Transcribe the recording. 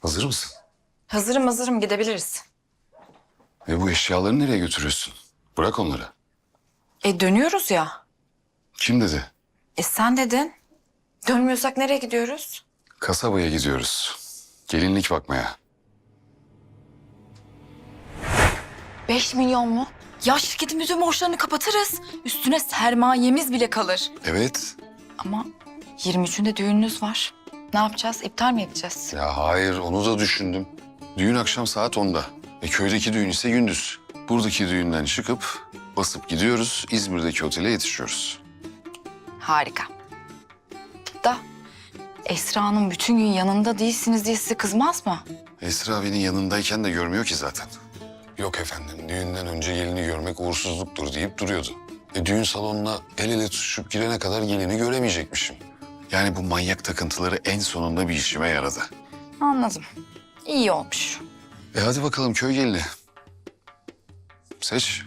Hazır mısın? Hazırım hazırım gidebiliriz. Ve bu eşyaları nereye götürüyorsun? Bırak onları. E dönüyoruz ya. Kim dedi? E sen dedin. Dönmüyorsak nereye gidiyoruz? Kasabaya gidiyoruz. Gelinlik bakmaya. Beş milyon mu? Ya şirketin bütün borçlarını kapatırız. Üstüne sermayemiz bile kalır. Evet. Ama 23'ünde düğününüz var. Ne yapacağız? İptal mi edeceğiz? Ya hayır onu da düşündüm. Düğün akşam saat 10'da. E köydeki düğün ise gündüz. Buradaki düğünden çıkıp basıp gidiyoruz. İzmir'deki otele yetişiyoruz. Harika. Da Esra Hanım bütün gün yanında değilsiniz diye size kızmaz mı? Esra beni yanındayken de görmüyor ki zaten. Yok efendim düğünden önce gelini görmek uğursuzluktur deyip duruyordu. E, düğün salonuna el ele tutuşup girene kadar gelini göremeyecekmişim. Yani bu manyak takıntıları en sonunda bir işime yaradı. Anladım. İyi olmuş. E hadi bakalım köy gelini. Seç.